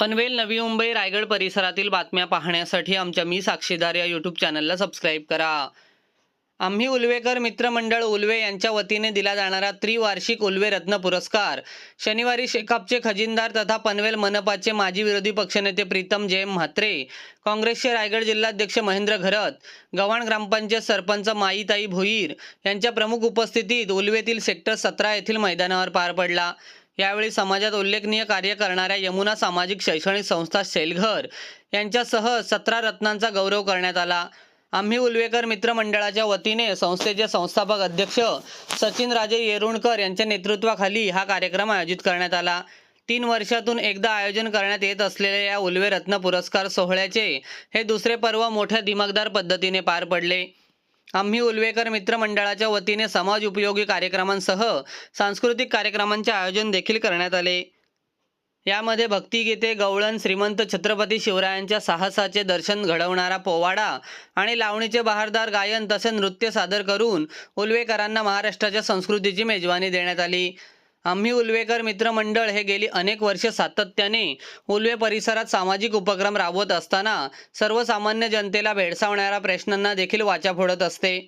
पनवेल नवी मुंबई रायगड परिसरातील बातम्या पाहण्यासाठी आमच्या मी साक्षीदार या यूट्यूब चॅनलला सबस्क्राईब करा. आम्ही उल्वेकर मित्रमंडळ उल्वे यांच्या वतीने दिला जाणारा त्रिवार्षिक उल्वे रत्न पुरस्कार. शनिवारी शेकापचे खजिनदार तथा पनवेल मनपाचे माजी विरोधी पक्षनेते प्रीतम जयम म्हात्रे काँग्रेसचे रायगड जिल्हाध्यक्ष महेंद्र घरत गव्हाण ग्रामपंचायत सरपंच माईताई भोईर यांच्या प्रमुख उपस्थितीत उल्वेतील सेक्टर सतरा येथील मैदानावर पार पडला. यावेळी समाजात उल्लेखनीय कार्य करणाऱ्या यमुना सामाजिक शैक्षणिक संस्था शेलघर यांच्यासह सतरा रत्नांचा गौरव करण्यात आला. आम्ही उल्वेकर मित्रमंडळाच्या वतीने संस्थेचे संस्थापक अध्यक्ष सचिन राजे येरुणकर यांच्या नेतृत्वाखाली हा कार्यक्रम आयोजित करण्यात आला. तीन वर्षातून एकदा आयोजन करण्यात येत असलेल्या या उल्वे रत्न पुरस्कार सोहळ्याचे हे दुसरे पर्व मोठ्या दिमागदार पद्धतीने पार पडले. आम्ही उल्वेकर मित्रमंडळाच्या वतीने समाज उपयोगी कार्यक्रमांसह सांस्कृतिक कार्यक्रमांचे आयोजन देखील करण्यात आले. यामध्ये भक्तिगीते गवळण श्रीमंत छत्रपती शिवरायांच्या साहसाचे दर्शन घडवणारा पोवाडा आणि लावणीचे बहारदार गायन तसे नृत्य सादर करून उल्वेकरांना महाराष्ट्राच्या संस्कृतीची मेजवानी देण्यात आली. आम्ही उल्वेकर मित्रमंडळ हे गेली अनेक वर्ष सातत्याने उल्वे परिसरात सामाजिक उपक्रम राबवत असताना सर्वसामान्य जनतेला भेडसावणाऱ्या प्रश्नांना देखील वाचा फोडत असते.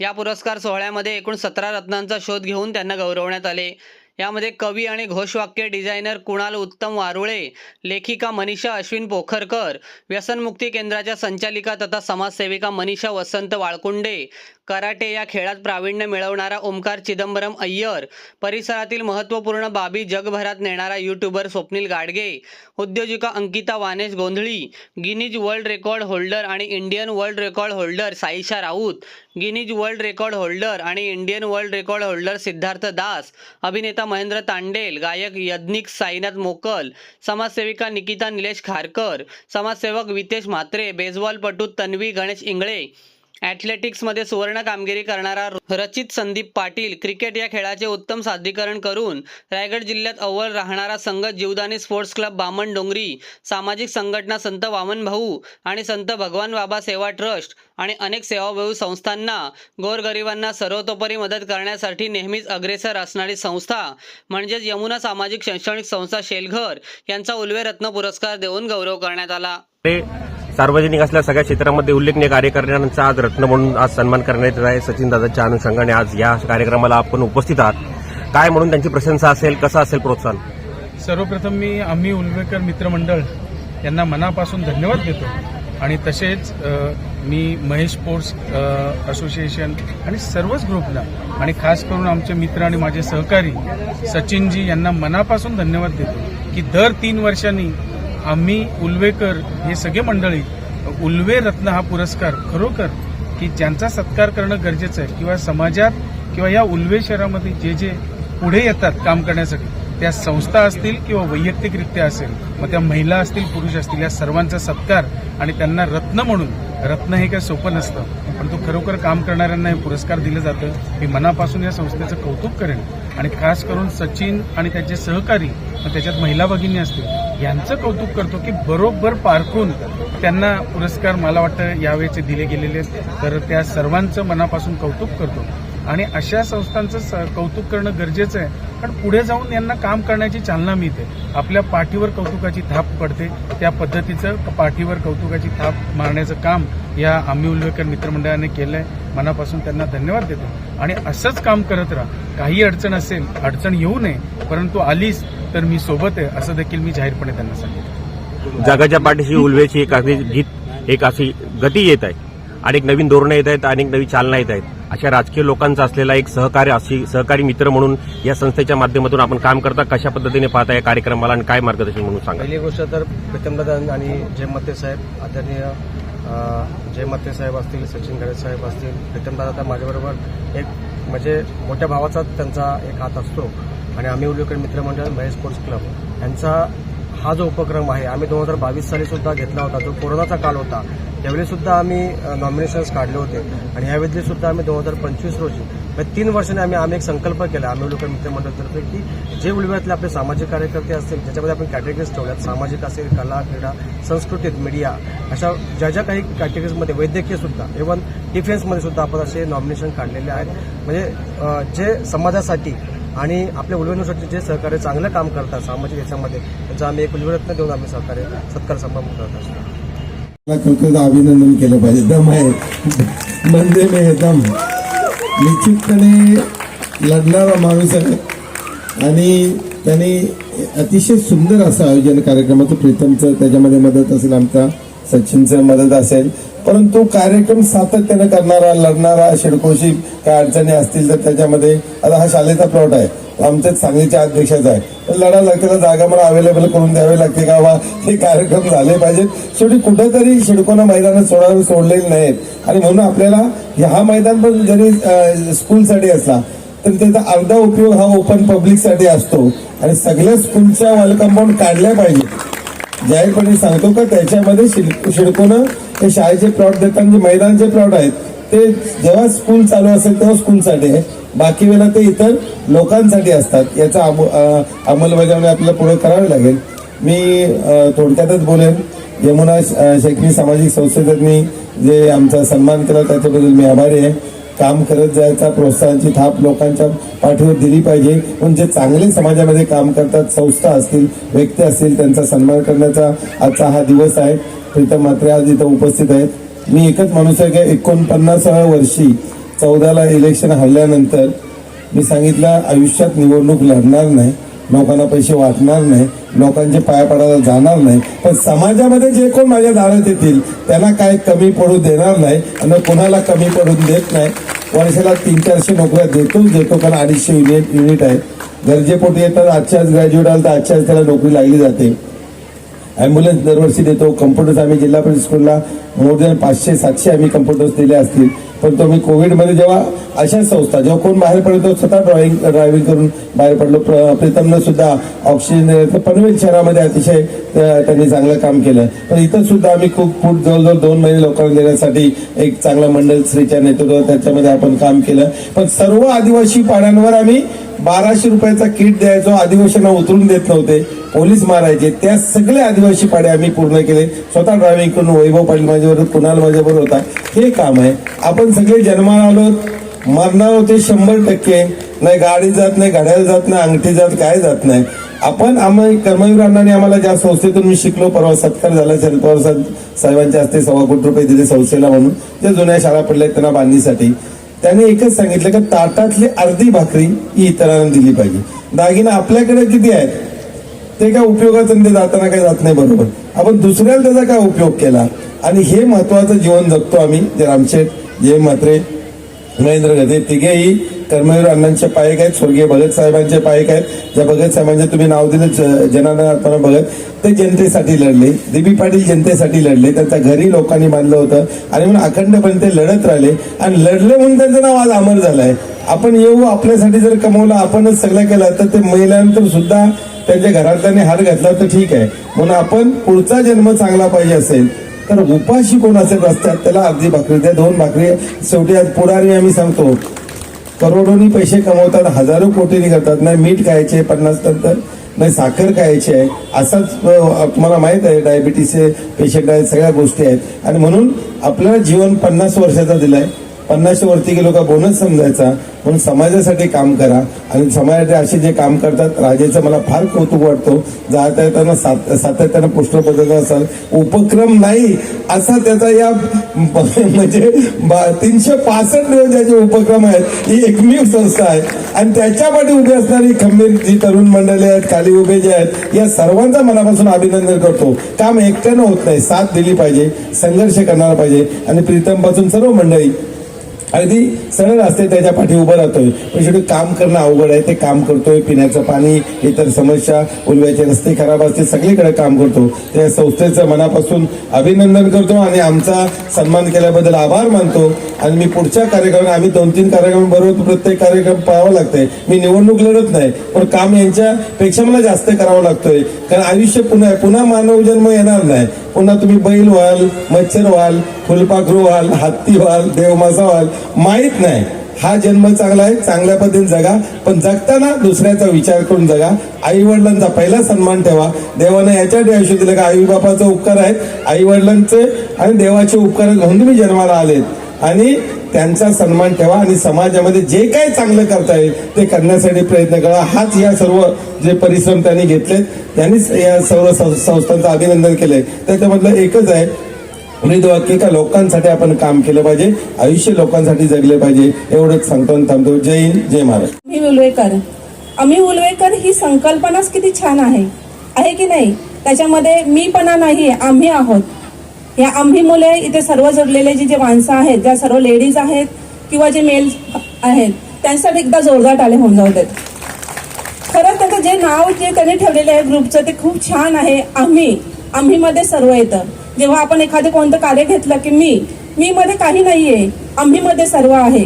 या पुरस्कार सोहळ्यामध्ये एकूण सतरा रत्नांचा शोध घेऊन त्यांना गौरवण्यात आले. यामध्ये कवी आणि घोषवाक्य डिझायनर कुणाल उत्तम वारुळे लेखिका मनीषा अश्विन पोखरकर व्यसनमुक्ती केंद्राच्या संचालिका तथा समाजसेविका मनीषा वसंत वाळकुंडे कराटे या खेळात प्रावीण्य मिळवणारा ओमकार चिदंबरम अय्यर परिसरातील महत्त्वपूर्ण बाबी जगभरात नेणारा YouTuber Swapnil Gadge उद्योजिका Ankita Vanesh Gondhali Guinness world record holder आणि Indian world record holder Saisha Raut Guinness world record holder आणि Indian world record holder Siddharth Das अभिनेता महेंद्र तांडेल गायक यज्ञिक साईनाथ मोकल समाजसेविका निकिता निलेश खारकर समाजसेवक वितेश म्हात्रे बेसबॉलपटू तन्वी गणेश इंगळे ॲथलेटिक्समध्ये सुवर्ण कामगिरी करणारा रचित संदीप पाटील क्रिकेट या खेळाचे उत्तम सादरीकरण करून रायगड जिल्ह्यात अव्वल राहणारा संघ जीवदानी स्पोर्ट्स क्लब बामण डोंगरी सामाजिक संघटना संत वामन भाऊ आणि संत भगवान बाबा सेवा ट्रस्ट आणि अनेक सेवाभावी संस्थांना गोरगरिबांना सर्वतोपरी मदत करण्यासाठी नेहमीच अग्रेसर असणारी संस्था म्हणजेच यमुना सामाजिक शैक्षणिक संस्था शेलघर यांचा उल्वे रत्न पुरस्कार देऊन गौरव करण्यात आला. सार्वजनिक असल्या सगळ्या क्षेत्रामध्ये उल्लेखनीय कार्य करणाऱ्यांचा आज रत्न म्हणून आज सन्मान करण्यात येत आहे. सचिन दादाच्या अनुषंगाने आज या कार्यक्रमाला आपण उपस्थित आहात. काय म्हणून त्यांची प्रशंसा असेल कसं असेल प्रोत्साहन? सर्वप्रथम मी आम्ही उल्वेकर मित्रमंडळ यांना मनापासून धन्यवाद देतो. आणि तसेच मी महेश स्पोर्ट्स असोसिएशन आणि सर्वच ग्रुपला आणि खास करून आमचे मित्र आणि माझे सहकारी सचिनजी यांना मनापासून धन्यवाद देतो की दर तीन वर्षांनी आम्ही उल्वेकर हे सगळे मंडळी उल्वे रत्न हा पुरस्कार खरोखर की ज्यांचा सत्कार करणं गरजेचं आहे किंवा समाजात किंवा या उल्वे शहरामध्ये जे जे पुढे येतात काम करण्यासाठी त्या संस्था असतील किंवा वैयक्तिकरित्या असेल मग त्या महिला असतील पुरुष असतील या सर्वांचा सत्कार आणि त्यांना रत्न म्हणून रत्न हे काही सोपं नसतं परंतु खरोखर काम करणाऱ्यांना हे पुरस्कार दिलं जातं मी मनापासून या संस्थेचं कौतुक करेन. आणि खास करून सचिन आणि त्याचे सहकारी मग त्याच्यात महिला भगिनी असतील यांचं कौतुक करतो की बरोबर पारखून त्यांना पुरस्कार मला वाटतं यावेळेचे दिले गेलेले आहेत. तर त्या सर्वांचं मनापासून कौतुक करतो. आणि अशा संस्थांचं स- कौतुक करणं गरजेचं आहे. कारण पुढे जाऊन यांना काम करण्याची चालना मिळते. आपल्या पाठीवर कौतुकाची थाप पडते. त्या पद्धतीचं पाठीवर कौतुकाची थाप मारण्याचं काम या आम्ही उल्वेकर मित्रमंडळाने केलंय. मनापासून त्यांना धन्यवाद देतो. आणि असंच काम करत राहा. काही अडचण असेल अडचण येऊ नये. परंतु आलीच तर मी सोबत आहे असं देखील मी जाहीरपणे त्यांना सांगितलं जगाच्या पाठीशी उलवेची एक अशी गीत एक अशी गती येत आहे. अनेक नवीन धोरणं येत आहेत अनेक नवीन चालना येत आहेत. अशा राजकीय लोकांचा असलेला एक सहकार्य अशी सहकारी मित्र म्हणून या संस्थेच्या माध्यमातून आपण काम करता कशा पद्धतीने पाहता या कार्यक्रमाला आणि काय मार्गदर्शन म्हणून सांगा? पहिली गोष्ट तर प्रीतमदादा आणि जय मते साहेब आदरणीय जय मते साहेब असतील सचिन गणेश साहेब असतील प्रीतमदादा तर माझ्याबरोबर एक म्हणजे मोठ्या भावाचा त्यांचा एक हात असतो. आणि आम्ही उल्लेखकर मित्रमंडळ महेश स्पोर्ट्स क्लब यांचा हा जो उपक्रम आहे आम्ही दोन हजार बावीस साली सुद्धा घेतला होता. जो कोरोनाचा काळ होता त्यावेळी सुद्धा आम्ही नॉमिनेशन्स काढले होते. आणि यावेळी सुद्धा आम्ही दोन हजार पंचवीस रोजी तीन वर्षांनी आम्ही आम्ही एक संकल्प केला आम्ही उल्लेखन मित्रमंडळातर्फे की जे उलव्यातले आपले सामाजिक कार्यकर्ते असतील ज्याच्यामध्ये आपण कॅटेगरीज ठेवल्यात सामाजिक असेल कला क्रीडा संस्कृतीत मीडिया अशा ज्या ज्या काही कॅटेगरीजमध्ये वैद्यकीय सुद्धा इव्हन डिफेन्समध्ये सुद्धा आपण असे नॉमिनेशन काढलेले आहेत. म्हणजे जे समाजासाठी आणि आपल्या उलवेनुसाठी जे सहकार्य चांगलं काम करतात सामाजिक याच्यामध्ये त्यांचं आम्ही एक उलवेरत्न देऊन आम्ही सहकार्य सत्कार समारंभ करत असतो. मला अभिनंदन केलं पाहिजे. दम आहे. म्हणजे मे दम निश्चितपणे लढणारा माणूस आहे. आणि त्यांनी अतिशय सुंदर असं आयोजन कार्यक्रमाचं प्रीतमचं त्याच्यामध्ये मदत असेल आमचा सचिनचं मदत असेल. परंतु कार्यक्रम सातत्यानं करणारा लढणारा शिडकोशी काय अडचणी असतील तर त्याच्यामध्ये आता हा शाळेचा प्लॉट आहे. आमच्याच सांगलीच्या अध्यक्षाचा आहे. पण लढा लागते तर जागा मला अवेलेबल करून द्यावी लागते का? वा हे कार्यक्रम झाले पाहिजेत शेवटी कुठेतरी शिडकोना मैदानात सोडावे सोडलेली नाहीत. आणि म्हणून आपल्याला हा मैदान पण जरी स्कूलसाठी असला तर त्याचा अर्धा उपयोग हा ओपन पब्लिकसाठी असतो. आणि सगळ्या स्कूलच्या वॉल कंपाऊंड काढल्या पाहिजे जाहीरपणे सांगतो का त्याच्यामध्ये शिडकोनं ते शाळेचे प्लॉट देताना जे मैदानचे प्लॉट आहेत ते जेव्हा स्कूल चालू असेल तेव्हा स्कूलसाठी आहे. बाकी वेळेला ते इतर लोकांसाठी असतात. याचा अंमलबजावणी आपल्याला पुढे करावी लागेल. मी थोडक्यातच बोलेन. यमुना शैक्षणिक सामाजिक संस्थेतनी जे आमचा सन्मान केला त्याच्याबद्दल मी आभारी आहे. काम करत जायचा प्रोत्साहनाची थाप लोकांच्या पाठीवर दिली पाहिजे. पण जे चांगले समाजामध्ये काम करतात संस्था असतील व्यक्ती असतील त्यांचा सन्मान करण्याचा आजचा हा दिवस आहे. प्रीतम म्हात्रे आज इथं उपस्थित आहेत. मी एकच माणूस आहे की? एकोणपन्नासाव्या वर्षी चौदाला इलेक्शन हरल्यानंतर मी सांगितलं आयुष्यात निवडणूक लढणार नाही. लोकांना पैसे वाटणार नाही. लोकांचे पाया पडायला जाणार नाही. पण समाजामध्ये जे कोण माझ्या दारात येतील त्यांना काय कमी पडू देणार नाही आणि कोणाला कमी पडून देत नाही. वर्षाला तीन चारशे नोकऱ्या देतोच देतो कारण अडीचशे युनिट युनिट आहे गरजेपोटी येतात आजच्याच ग्रॅज्युएट आला तर आजच्याच त्याला नोकरी लागली जाते. ॲम्ब्युलन्स दरवर्षी देतो. कम्प्युटर्स आम्ही जिल्हा परिषद स्कूलला मोर दॅन पाचशे सातशे आम्ही कम्प्युटर्स दिले असतील. पण तो मी कोविडमध्ये जेव्हा अशा संस्था जेव्हा कोण बाहेर पडतो स्वतः ड्रॉइंग ड्रायव्हिंग करून बाहेर पडलो. प्र- प्रीतमनं सुद्धा ऑक्सिजन तर पनवेल शहरामध्ये अतिशय त्यांनी चांगलं काम केलं. पण इथं सुद्धा आम्ही खूप फूट जवळजवळ दोन महिने लोकांना देण्यासाठी एक चांगलं मंडळ श्रीच्या नेतृत्व त्याच्यामध्ये आपण काम केलं. पण सर्व आदिवासी पाड्यांवर आम्ही बाराशे रुपयाचा किट द्यायचो आदिवासींना उतरून देत नव्हते. पोलीस मारायचे. त्या सगळे आदिवासी पाडे आम्ही पूर्ण केले. स्वतः ड्रायव्हिंग करून वैभव पाटील माझ्याबरोबर कुणाल माझ्याबरोबर होता. हे काम आहे. आपण सगळे जन्माला आलो मरणार होते शंभर टक्के. नाही गाडी जात नाही गाड्याला जात नाही अंगठी जात काय जात नाही. आपण आम्ही कर्मवीर अण्णांनी आम्हाला ज्या संस्थेतून मी शिकलो परवा सत्कार झाला शरद पवार साहेबांच्या हस्ते सव्वा कोटी रुपये दिले संस्थेला म्हणून. ज्या जुन्या शाळा पडल्या आहेत त्यांना बांधणीसाठी. त्याने एकच सांगितलं की ताटातली अर्धी भाकरी ही इतरांना दिली पाहिजे. दागिना आपल्याकडे किती आहेत? ते काय उपयोगाचं ते जाताना काय जात नाही बरोबर. आपण दुसऱ्याला त्याचा काय उपयोग केला? आणि हे महत्वाचं जीवन जगतो आम्ही. जे रामशेठ जय म्हात्रे महेंद्र गदे तिघेही कर्मवीर अण्णांचे पायक आहेत स्वर्गीय भगत साहेबांचे पायक आहेत. ज्या भगत साहेबांचे तुम्ही नाव दिलं ज- जनार्दन भगत ते जनतेसाठी लढले. दिबी पाटील जनतेसाठी लढले. त्यांच्या घरी लोकांनी बांधलं होतं. आणि म्हणून अखंडपणे ते लढत राहिले. आणि लढले म्हणून त्यांचं नाव आज अमर झालंय आपण येऊ आपल्यासाठी जर कमवलं आपणच सगळं केलं तर ते महिलांनंतर सुद्धा त्यांच्या घरातल्याने हार घातला तर ठीक आहे. म्हणून आपण पुढचा जन्म चांगला पाहिजे असेल तर उपाशी कोण असेल रस्त्यात त्याला अर्धी भाकरी त्या दोन भाकरी शेवटी आज पुढारी आम्ही सांगतो. करोडोनी पैसे कमवतात हजारो कोटीनी करतात. नाही मीठ खायचे पन्नास नंतर नाही साखर खायची आहे. असाच तुम्हाला माहीत आहे डायबिटीसचे पेशंट आहेत सगळ्या गोष्टी आहेत. आणि म्हणून आपल्याला जीवन पन्नास वर्षाचा दिलाय. पन्नासशे वरती गेलो का बोनस समजायचा म्हणून समाजासाठी काम करा. आणि समाजासाठी असे जे काम करतात राजेचं मला फार कौतुक वाटतो. जाता येताना सात- सातत्यानं पुष्ट बदलत असाल. उपक्रम नाही असा त्याचा या म्हणजे बा- तीनशे पासष्ट दिवस ज्याचे उपक्रम आहेत. ही एकमेव संस्था आहे. आणि त्याच्यापाठी उभी असणारी खंबीर जी तरुण मंडळी आहेत खाली उभे जे आहेत या सर्वांचा मनापासून अभिनंदन करतो. काम एकट्यानं होत नाही. साथ दिली पाहिजे. संघर्ष करणारा पाहिजे. आणि प्रीतमपासून सर्व मंडळी अगदी सरळ असते त्याच्या पाठी उभं राहतोय. पण शेवटी काम करणं अवघड आहे ते काम करतोय पिण्याचं पाणी इतर समस्या उलव्याचे रस्ते खराब असते सगळीकडे काम करतो. त्या संस्थेचं मनापासून अभिनंदन करतो आणि आमचा सन्मान केल्याबद्दल आभार मानतो. आणि मी पुढच्या कार्यक्रमात आम्ही दोन तीन कार्यक्रम बरोबर प्रत्येक कार्यक्रम पाहावं लागतंय. मी निवडणूक लढत नाही पण काम यांच्यापेक्षा मला जास्त करावं लागतोय. कारण आयुष्य पुन्हा पुन्हा मानव जन्म येणार नाही. पुन्हा तुम्ही बैल व्हाल मच्छर व्हाल फुलपाखरू व्हाल हत्ती व्हाल देवमासा व्हाल माहीत नाही. हा जन्म चांगला आहे चांगल्या पद्धतीने जगा. पण जगताना दुसऱ्याचा विचार करून जगा. आई वडिलांचा पहिला सन्मान ठेवा. देवाने याच्या आयुष्य दिलं का आई बापाचा उपकार आहेत. आई वडिलांचे आणि देवाचे उपकार घेऊन तुम्ही जन्माला आलेत. आणि त्यांचा सन्मान ठेवा आणि समाजामध्ये जे काही चांगलं करता येईल ते करण्यासाठी प्रयत्न करा. हाच या सर्व जे परिश्रम त्यांनी घेतलेत त्यांनीच या सर्व सं- संस्थांचं अभिनंदन केलंय. त्याच्यामधलं एकच आहे उमेद वाक्य का लोकांसाठी आपण काम केलं पाहिजे आयुष्य लोकांसाठी जगले पाहिजे एवढंच सांगतो आणि थांबतो. जय हिंद जय महाराज आम्ही उलवेकर आम्ही उलवेकर ही संकल्पनाच किती छान आहे. आहे की नाही? त्याच्यामध्ये मीपणा नाही आम्ही आहोत. या आम्ही मुले इथे सर्व जोडलेले जे जे माणसं आहेत ज्या सर्व लेडीज आहेत किंवा जे मेल आहेत त्यांच्यासाठी एकदा जोरदार आले होऊन जाऊ देत. खरंच त्याचं जे नाव जे त्यांनी ठेवलेलं आहे ग्रुपचं ते खूप छान आहे. आम्ही आम्ही मध्ये सर्व येतं. जेव्हा आपण एखादं कोणतं कार्य घेतलं की मी मी मध्ये काही नाहीये आम्ही मध्ये सर्व आहे.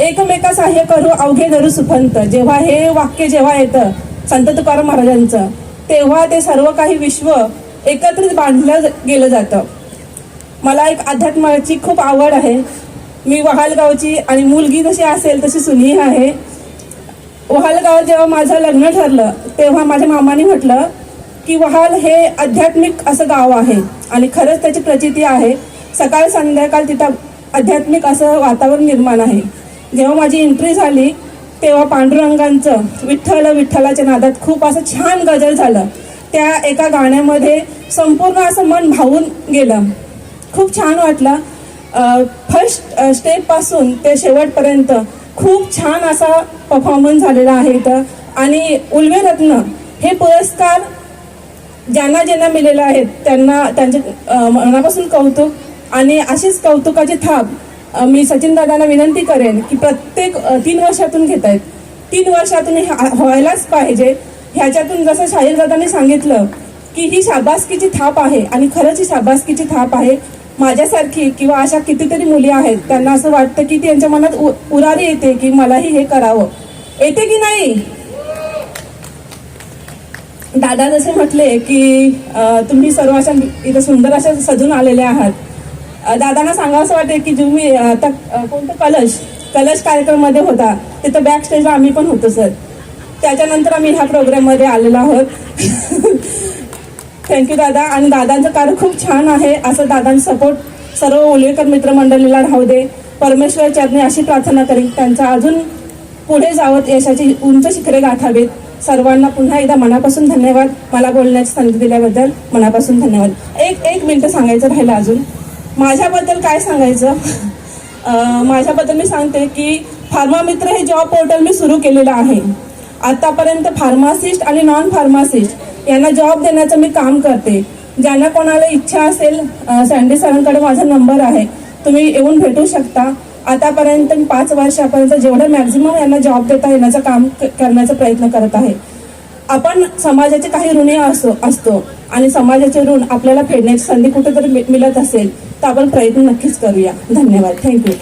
एकमेका सहाय्य करू अवघे धरू सुपंत जेव्हा हे वाक्य जेव्हा येतं संत तुकाराम महाराजांचं तेव्हा ते सर्व काही विश्व एकत्रित बांधलं गेलं जातं. मला एक अध्यात्माची खूप आवड आहे. मी वहालगावची आणि मुलगी जशी असेल तशी सुनी आहे. वहालगावात जेव्हा माझं लग्न ठरलं तेव्हा माझ्या मामाने म्हटलं की वहाल हे आध्यात्मिक असं गाव आहे. आणि खरंच त्याची प्रचिती आहे सकाळ संध्याकाळ तिथं आध्यात्मिक असं वातावरण निर्माण आहे. जेव्हा माझी एंट्री झाली तेव्हा पांडुरंगांचं विठ्ठल विठ्ठलाच्या नादात खूप असं छान गजल झालं. त्या एका गाण्यामध्ये संपूर्ण असं मन भावून गेलं. खूप छान वाटलं. फर्स्ट स्टेपपासून ते शेवटपर्यंत खूप छान असा परफॉर्मन्स झालेला आहे इथं. आणि उल्वे रत्न हे पुरस्कार ज्यांना ज्यांना मिलेलं आहेत त्यांना त्यांचे मनापासून कौतुक आणि अशीच कौतुकाची थाप मी सचिन दादांना विनंती करेन की प्रत्येक तीन वर्षातून घेत आहेत. तीन वर्षातून व्हायलाच पाहिजे. ह्याच्यातून जसं शाहीर दादांनी सांगितलं की ही शाबासकीची थाप आहे आणि खरंच ही शाबासकीची थाप आहे. माझ्यासारखी किंवा अशा कितीतरी मुली आहेत त्यांना असं वाटतं की त्यांच्या मनात उ- उरारी येते की मलाही हे करावं. येते की नाही? दादा जसे म्हटले की तुम्ही सर्व अशा इथं सुंदर अशा सजून आलेले आहात. दादांना सांगावं असं वाटते की तुम्ही आता कोणतं कलश कलश कार्यक्रममध्ये होता तिथं बॅक स्टेजला आम्ही पण होतो सर. त्याच्यानंतर आम्ही ह्या प्रोग्राममध्ये आलेलो आहोत. थँक्यू दादा. आणि दादांचं कार्य खूप छान आहे असं दादांचा सपोर्ट सर्व ओलेकर मित्रमंडळीला राहू दे. परमेश्वर चरणी अशी प्रार्थना करीन. त्यांचा अजून पुढे जावत यशाची उंच शिखरे गाठावेत. सर्वांना पुन्हा एकदा मनापासून धन्यवाद. मला बोलण्याची संधी दिल्याबद्दल मनापासून धन्यवाद. एक एक मिनटं सांगायचं राहिलं अजून. माझ्याबद्दल काय सांगायचं? माझ्याबद्दल मी सांगते की फार्मा मित्र हे जॉब पोर्टल मी सुरू केलेलं आहे आतापर्यंत फार्मासिस्ट आणि नॉन फार्मासिस्ट यांना जॉब देण्याचं मी काम करते. ज्यांना कोणाला इच्छा असेल अं, सँडी सरांकडे माझा नंबर आहे. तुम्ही येऊन भेटू शकता. आतापर्यंत पाच वर्षापर्यंत जेवढं मॅक्झिमम यांना जॉब देता येण्याचं काम करण्याचा प्रयत्न करत आहे. आपण समाजाचे काही ऋणे असो असतो आणि समाजाचे ऋण आपल्याला फेडण्याची संधी कुठेतरी मि- मिळत असेल तर आपण प्रयत्न नक्कीच करूया. धन्यवाद. थँक्यू